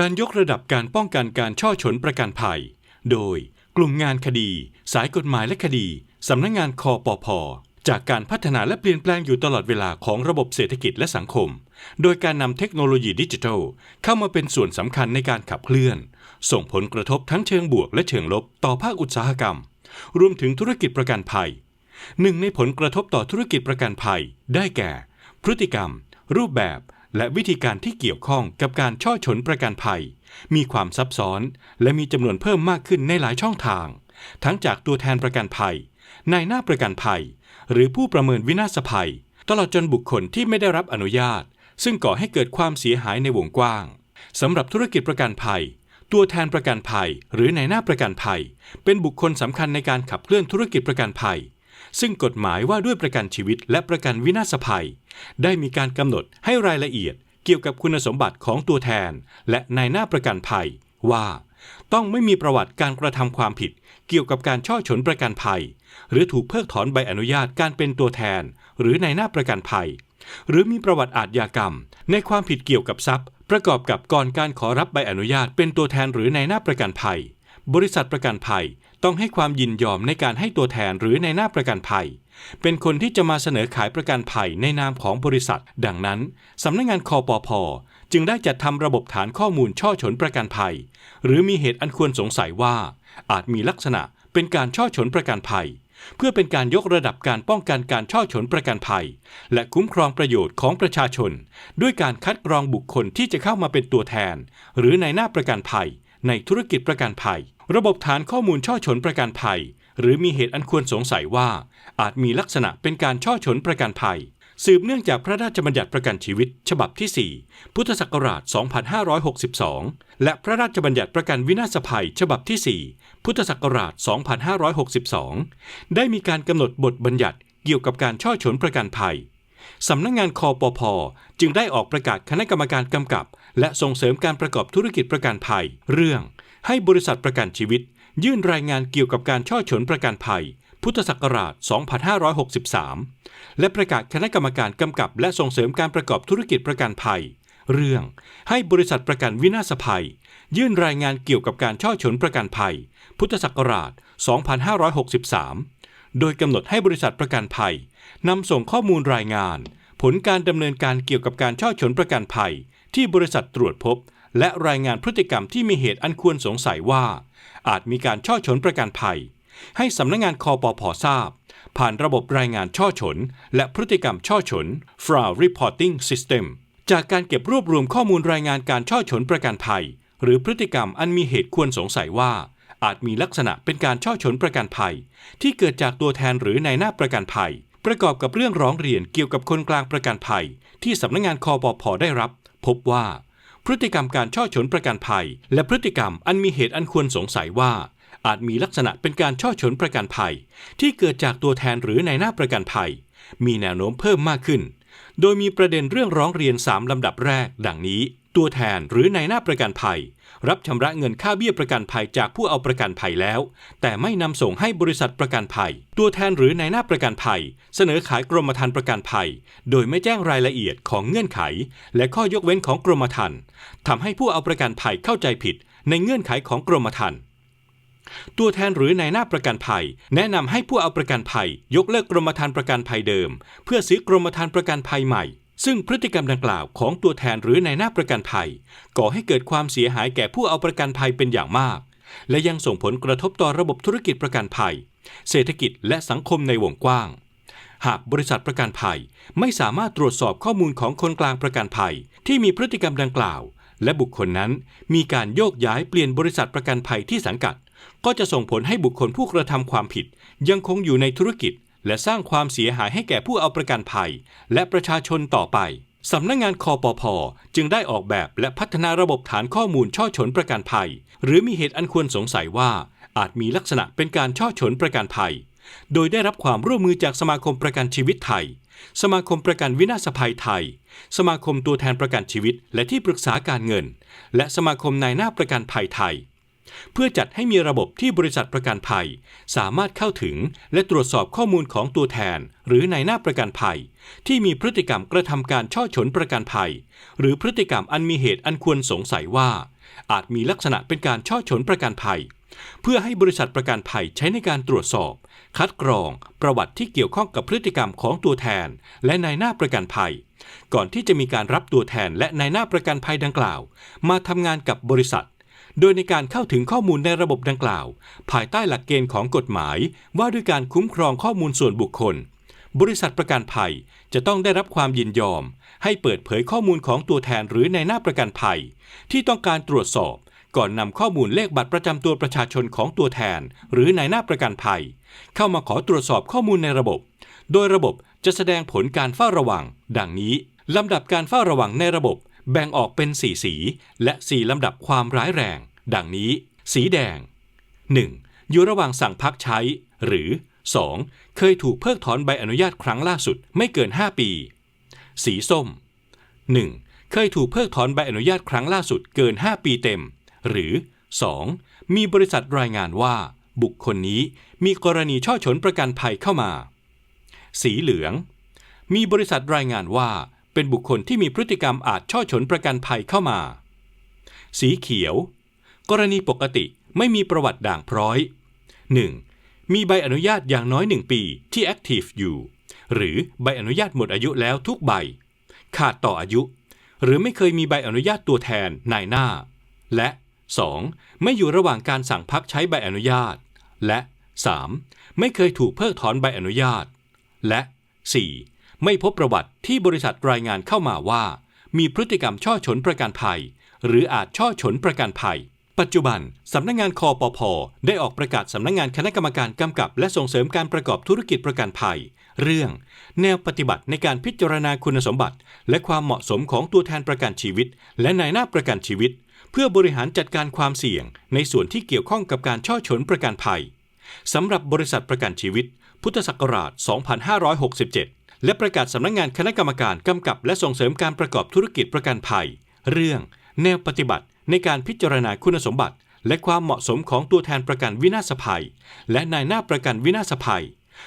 การยกระดับการป้องกันการช่อฉนประกันภัย โดยกลุ่มงานคดี สายกฎหมายและคดี สำนักงงานคอปพจากการพัฒนาและเปลี่ยนแปลงอยู่ตลอดเวลาของระบบเศรษฐกิจและสังคม โดยการนำเทคโนโลยีดิจิทัล เข้ามาเป็นส่วนสำคัญในการขับเคลื่อน ส่งผลกระทบทั้งเชิงบวกและเชิงลบต่อภาคอุตสาหกรรม รวมถึงธุรกิจประกันภัย หนึ่งในผลกระทบต่อธุรกิจประกันภัย ได้แก่ พฤติกรรม รูปแบบ และวิธีการที่เกี่ยวข้องกับการช่อฉนประกันภัย มีความซับซ้อน และมีจำนวนเพิ่มมากขึ้นในหลายช่องทาง ทั้งจากตัวแทนประกันภัย นายหน้าประกันภัย หรือผู้ประเมินวินาศภัย ตลอดจนบุคคลที่ไม่ได้รับอนุญาต ซึ่งก่อให้เกิดความเสียหายในวงกว้างสำหรับธุรกิจประกันภัย ตัวแทนประกันภัย หรือนายหน้าประกันภัย เป็นบุคคลสำคัญในการขับเคลื่อนธุรกิจประกันภัย ซึ่งกฎหมายว่าด้วยประกันชีวิตและประกันวินาศภัย ได้มีการกำหนดให้รายละเอียดเกี่ยวกับคุณสมบัติของตัวแทน และนายหน้าประกันภัย ว่า ต้องไม่มีประวัติการกระทำความผิด เกี่ยวกับการช่อฉนประกันภัย หรือถูกเพิกถอนใบอนุญาตการเป็นตัวแทน หรือนายหน้าประกันภัย หรือมีประวัติอาทยากรรม ในความผิดเกี่ยวกับทรัพย์ ประกอบกับก่อนการขอรับใบอนุญาตเป็นตัวแทนหรือนายหน้าประกันภัย บริษัทประกันภัย ต้องให้ความยินยอมในการให้ตัวแทนหรือในหน้าประกันภัย เป็นคนที่จะมาเสนอขายประกันภัยในนามของบริษัท ดังนั้นสำนักงานคอปพอจึงได้จัดทำระบบฐานข้อมูลช่อฉนประกันภัย หรือมีเหตุอันควรสงสัยว่า อาจมีลักษณะเป็นการช่อฉนประกันภัย เพื่อเป็นการยกระดับการป้องกันการช่อฉนประกันภัย และคุ้มครองประโยชน์ของประชาชน ด้วยการคัดกรองบุคคลที่จะเข้ามาเป็นตัวแทน หรือในหน้าประกันภัย ในธุรกิจประกันภัย ระบบฐานข้อมูลช่อฉนประกันภัย หรือมีเหตุอันควรสงสัยว่า อาจมีลักษณะเป็นการช่อฉนประกันภัย สืบเนื่องจากพระราชบัญญัติประกันชีวิต ฉบับที่ 4 พุทธศักราช 2562 และพระราชบัญญัติประกันวินาศภัย ฉบับที่ 4 พุทธศักราช 2562 ได้มีการกำหนดบทบัญญัติเกี่ยวกับการช่อฉนประกันภัยสำนักงงานคอปพอจึงได้ออกประกาศคณะกรรมการกำกับ และส่งเสริมการประกอบธุรกิจประกันภัย เรื่อง ให้บริษัทประกันชีวิต ยื่นรายงานเกี่ยวกับการช่อฉนประกันภัย พุทธศักราช 2563 และประกาศคณะกรรมการกำกับ และส่งเสริมการประกอบธุรกิจประกันภัย เรื่อง ให้บริษัทประกันวินาศภัย ยื่นรายงานเกี่ยวกับการช่อฉนประกันภัย พุทธศักราช 2563 โดยกำหนดให้บริษัทประกันภัยนำส่งข้อมูลรายงาน ผลการดำเนินการเกี่ยวกับการช่อฉนประกันภัย ที่บริษัทตรวจพบ และรายงานพฤติกรรมที่มีเหตุอันควรสงสัยว่า อาจมีการช่อฉนประกันภัย ให้สำนักงงานคอปพอทราบ ผ่านระบบรายงานช่อฉน และพฤติกรรมช่อฉน Fraud Reporting System จากการเก็บรวบรวมข้อมูลรายงานการช่อฉนประกันภัย หรือพฤติกรรมอันมีเหตุควรสงสัยว่า อาจมีลักษณะเป็นการช่อฉนประกันภัย ที่เกิดจากตัวแทนหรือในหน้าประกันภัย ประกอบกับเรื่องร้องเรียนเกี่ยวกับคนกลางประกันภัย ที่สำนักงงานคอปพอได้รับ พบว่า พฤติกรรมการช่อฉนประกันภัย และพฤติกรรมอันมีเหตุอันควรสงสัยว่า อาจมีลักษณะเป็นการช่อฉนประกันภัย ที่เกิดจากตัวแทนหรือในหน้าประกันภัย มีแนวโน้มเพิ่มมากขึ้น โดยมีประเด็นเรื่องร้องเรียน 3 ลำดับแรก ดังนี้ ตัวแทนหรือในหน้าประกันภัย รับชำระเงินค่าเบี้ยประกันภัยจากผู้เอาประกันภัยแล้ว แต่ไม่นำส่งให้บริษัทประกันภัย ตัวแทนหรือในหน้าประกันภัย เสนอขายกรมธรรม์ประกันภัย โดยไม่แจ้งรายละเอียดของเงื่อนไข และข้อยกเว้นของกรมธรรม์ทำให้ผู้เอาประกันภัยเข้าใจผิด ในเงื่อนไขของกรมธรรม์ตัวแทนหรือในหน้าประกันภัย แนะนำให้ผู้เอาประกันภัย ยกเลิกกรมธรรม์ประกันภัยเดิม เพื่อซื้อกรมธรรม์ประกันภัยใหม่ ซึ่งพฤติกรรมดังกล่าวของตัวแทนหรือในหน้าประกันภัย ก่อให้เกิดความเสียหายแก่ผู้เอาประกันภัยเป็นอย่างมาก และยังส่งผลกระทบต่อระบบธุรกิจประกันภัย เศรษฐกิจและสังคมในวงกว้าง หากบริษัทประกันภัยไม่สามารถตรวจสอบข้อมูลของคนกลางประกันภัย ที่มีพฤติกรรมดังกล่าว และบุคคลนั้นมีการโยกย้ายเปลี่ยนบริษัทประกันภัยที่สังกัด ก็จะส่งผลให้บุคคลผู้กระทำความผิด ยังคงอยู่ในธุรกิจ และสร้างความเสียหายให้แก่ผู้เอาประกันภัย และประชาชนต่อไป สำนักงงานคอปพจึงได้ออกแบบและพัฒนาระบบฐานข้อมูลช่อฉนประกันภัย หรือมีเหตุอันควรสงสัยว่า อาจมีลักษณะเป็นการช่อฉนประกันภัย โดยได้รับความร่วมมือจากสมาคมประกันชีวิตไทย สมาคมประกันวินาศภัยไทย สมาคมตัวแทนประกันชีวิต และที่ปรึกษาการเงิน และสมาคมนายหน้าประกันภัยไทย เพื่อจัดให้มีระบบที่บริษัทประกันภัย สามารถเข้าถึงและตรวจสอบข้อมูลของตัวแทน หรือในหน้าประกันภัย ที่มีพฤติกรรมกระทำการช่อฉนประกันภัย หรือพฤติกรรมอันมีเหตุอันควรสงสัยว่า อาจมีลักษณะเป็นการช่อฉนประกันภัย เพื่อให้บริษัทประกันภัยใช้ในการตรวจสอบ คัดกรอง ประวัติที่เกี่ยวข้องกับพฤติกรรมของตัวแทน และนายหน้าประกันภัย ก่อนที่จะมีการรับตัวแทนและนายหน้าประกันภัยดังกล่าว มาทำงานกับบริษัท โดยในการเข้าถึงข้อมูลในระบบดังกล่าว ภายใต้หลักเกณฑ์ของกฎหมาย ว่าด้วยการคุ้มครองข้อมูลส่วนบุคคล บริษัทประกันภัยจะต้องได้รับความยินยอม ให้เปิดเผยข้อมูลของตัวแทนหรือในหน้าประกันภัย ที่ต้องการตรวจสอบ ก่อนนำข้อมูลเลขบัตรประจำตัวประชาชนของตัวแทน หรือในหน้าประกันภัย เข้ามาขอตรวจสอบข้อมูลในระบบ โดยระบบจะแสดงผลการเฝ้าระวัง ดังนี้ลำดับการเฝ้าระวังในระบบ แบ่งออกเป็น4สี และ4ลำดับความร้ายแรง ดังนี้ สีแดง 1. อยู่ระหว่างสั่งพักใช้ หรือ 2. เคยถูกเพิกถอนใบอนุญาตครั้งล่าสุดไม่เกิน 5 ปี สีส้ม 1. เคยถูกเพิกถอนใบอนุญาตครั้งล่าสุดเกิน 5 ปีเต็ม หรือ 2. มีบริษัทรายงานว่า บุคคลนี้มีกรณีช่อฉนประกันภัยเข้ามา สีเหลือง มีบริษัทรายงานว่า เป็นบุคคลที่มีพฤติกรรมอาจช่อฉนประกันภัยเข้ามา สีเขียว กรณีปกติไม่มีประวัติด่างพร้อย 1. มีใบอนุญาตอย่างน้อย 1 ปีที่ Active อยู่ หรือใบอนุญาตหมดอายุแล้วทุกใบ ขาดต่ออายุ หรือไม่เคยมีใบอนุญาตตัวแทนนายหน้า และ 2. ไม่อยู่ระหว่างการสั่งพักใช้ใบอนุญาต และ 3. ไม่เคยถูกเพิกถอนใบอนุญาต และ 4. ไม่พบประวัติที่บริษัทรายงานเข้ามาว่า มีพฤติกรรมช่อฉนประกันภัย หรืออาจช่อฉนประกันภัย ปัจจุบัน สำนักงานคอปพได้ออกประกาศสำนักงานคณะกรรมการกำกับ และส่งเสริมการประกอบธุรกิจประกันภัย เรื่อง แนวปฏิบัติในการพิจารณาคุณสมบัติ และความเหมาะสมของตัวแทนประกันชีวิต และนายหน้าประกันชีวิต เพื่อบริหารจัดการความเสี่ยง ในส่วนที่เกี่ยวข้องกับการช่อฉนประกันภัยสำหรับบริษัทประกันชีวิต พุทธศักราช 2567 และประกาศสำนักงานคณะกรรมการกำกับและส่งเสริมการประกอบธุรกิจประกันภัย เรื่อง แนวปฏิบัติ ในการพิจารณาคุณสมบัติ และความเหมาะสมของตัวแทนประกันวินาศภัย และนายหน้าประกันวินาศภัย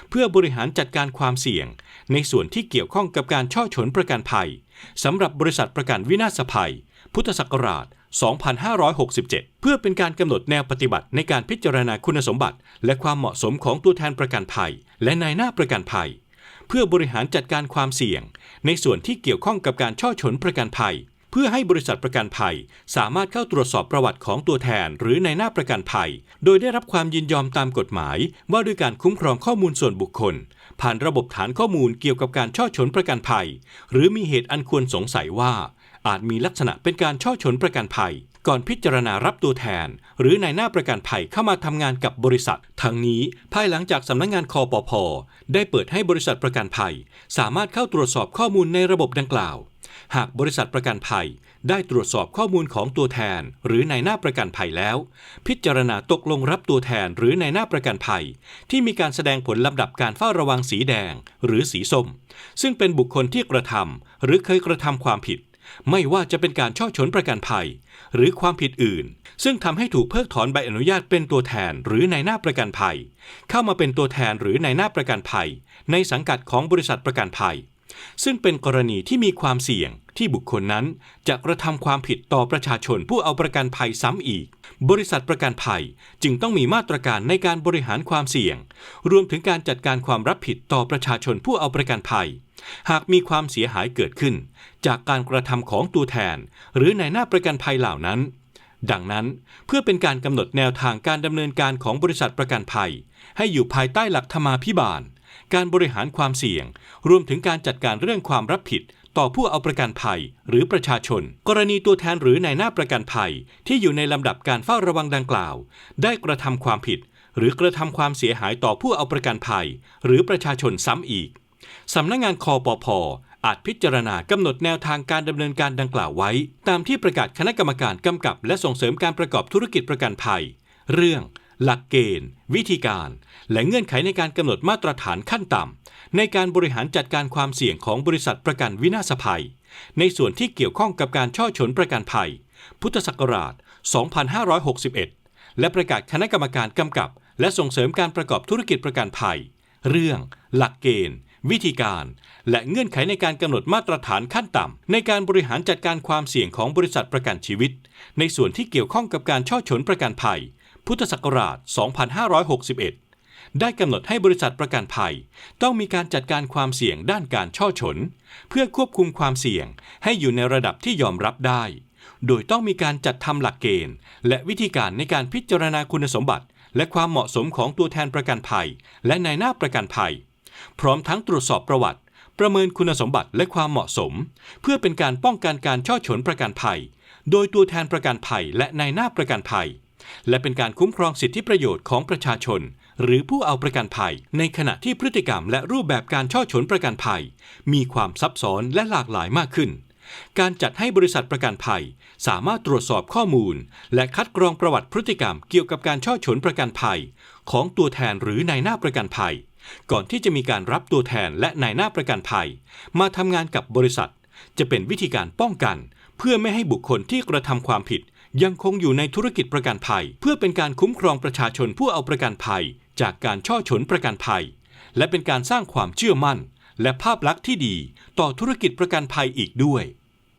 เพื่อบริหารจัดการความเสี่ยง ในส่วนที่เกี่ยวข้องกับการช่อฉนประกันภัยสำหรับบริษัทประกันวินาศภัย พุทธศักราช 2567 เพื่อเป็นการกำหนดแนวปฏิบัติในการพิจารณาคุณสมบัติ และความเหมาะสมของตัวแทนประกันภัย และนายหน้าประกันภัย เพื่อบริหารจัดการความเสี่ยง ในส่วนที่เกี่ยวข้องกับการช่อฉนประกันภัย เพื่อให้บริษัทประกันภัย สามารถเข้าตรวจสอบประวัติของตัวแทน หรือในหน้าประกันภัย โดยได้รับความยินยอมตามกฎหมาย ว่าด้วยการคุ้มครองข้อมูลส่วนบุคคล ผ่านระบบฐานข้อมูลเกี่ยวกับการช่อฉนประกันภัย หรือมีเหตุอันควรสงสัยว่า อาจมีลักษณะเป็นการช่อฉนประกันภัย ก่อนพิจารณารับตัวแทน หรือในหน้าประกันภัยเข้ามาทำงานกับบริษัท ทั้งนี้ภายหลังจากสำนักงานคอปพได้เปิดให้บริษัทประกันภัย สามารถเข้าตรวจสอบข้อมูลในระบบดังกล่าว หากบริษัทประกันภัย ได้ตรวจสอบข้อมูลของตัวแทน หรือในหน้าประกันภัยแล้ว พิจารณาตกลงรับตัวแทนหรือในหน้าประกันภัย ที่มีการแสดงผลลำดับการเฝ้าระวังสีแดง หรือสีส้ม ซึ่งเป็นบุคคลที่กระทำหรือเคยกระทำความผิด ไม่ว่าจะเป็นการช่อฉนประกันภัย หรือความผิดอื่น ซึ่งทำให้ถูกเพิกถอนใบอนุญาตเป็นตัวแทนหรือในหน้าประกันภัย เข้ามาเป็นตัวแทนหรือในหน้าประกันภัย ในสังกัดของบริษัทประกันภัย ซึ่งเป็นกรณีที่มีความเสี่ยงที่บุคคลนั้นจะกระทำความผิดต่อประชาชนผู้เอาประกันภัยซ้ำอีก บริษัทประกันภัยจึงต้องมีมาตรการในการบริหารความเสี่ยง รวมถึงการจัดการความรับผิดต่อประชาชนผู้เอาประกันภัย หากมีความเสียหายเกิดขึ้น จากการกระทำของตัวแทน หรือในหน้าประกันภัยเหล่านั้น ดังนั้นเพื่อเป็นการกำหนดแนวทางการดำเนินการของบริษัทประกันภัย ให้อยู่ภายใต้หลักธรรมาภิบาล การบริหารความเสี่ยง รวมถึงการจัดการเรื่องความรับผิด ต่อผู้เอาประกันภัย หรือประชาชน กรณีตัวแทนหรือในหน้าประกันภัย ที่อยู่ในลำดับการเฝ้าระวังดังกล่าว ได้กระทำความผิด หรือกระทำความเสียหายต่อผู้เอาประกันภัย หรือประชาชนซ้ำอีก สำนักงานคอปพอาจพิจารณากำหนดแนวทางการดำเนินการดังกล่าวไว้ ตามที่ประกาศคณะกรรมการกำกับ และส่งเสริมการประกอบธุรกิจประกันภัย เรื่อง หลักเกณฑ์ วิธีการ และเงื่อนไขในการกำหนดมาตรฐานขั้นต่ำในการบริหารจัดการความเสี่ยงของบริษัทประกันวินาศภัย ในส่วนที่เกี่ยวข้องกับการช่อฉนประกันภัย พุทธศักราช 2561 และประกาศคณะกรรมการกำกับ และส่งเสริมการประกอบธุรกิจประกันภัย เรื่อง หลักเกณฑ์ วิธีการ และเงื่อนไขในการกำหนดมาตรฐานขั้นต่ำในการบริหารจัดการความเสี่ยงของบริษัทประกันชีวิต ในส่วนที่เกี่ยวข้องกับการช่อฉนประกันภัย พุทธศักราช 2561 ได้กำหนดให้บริษัทประกันภัย ต้องมีการจัดการความเสี่ยงด้านการช่อฉน เพื่อควบคุมความเสี่ยงให้อยู่ในระดับที่ยอมรับได้ โดยต้องมีการจัดทำหลักเกณฑ์ และวิธีการในการพิจารณาคุณสมบัติ และความเหมาะสมของตัวแทนประกันภัย และนายหน้าประกันภัย พร้อมทั้งตรวจสอบประวัติ ประเมินคุณสมบัติและความเหมาะสม เพื่อเป็นการป้องกันการช่อฉนประกันภัย โดยตัวแทนประกันภัยและนายหน้าประกันภัย และเป็นการคุ้มครองสิทธิประโยชน์ของประชาชน หรือผู้เอาประกันภัย ในขณะที่พฤติกรรมและรูปแบบการช่อฉนประกันภัย มีความซับซ้อนและหลากหลายมากขึ้นการจัดให้บริษัทประกันภัย สามารถตรวจสอบข้อมูล และคัดกรองประวัติพฤติกรรมเกี่ยวกับการช่อฉนประกันภัย ของตัวแทนหรือนายหน้าประกันภัย ก่อนที่จะมีการรับตัวแทนและนายหน้าประกันภัย มาทำงานกับบริษัท จะเป็นวิธีการป้องกัน เพื่อไม่ให้บุคคลที่กระทำความผิด ยังคงอยู่ในธุรกิจประกันภัย เพื่อเป็นการคุ้มครองประชาชนผู้เอาประกันภัย จากการช่อฉนประกันภัย และเป็นการสร้างความเชื่อมั่น และภาพลักษณ์ที่ดี ต่อธุรกิจประกันภัยอีกด้วย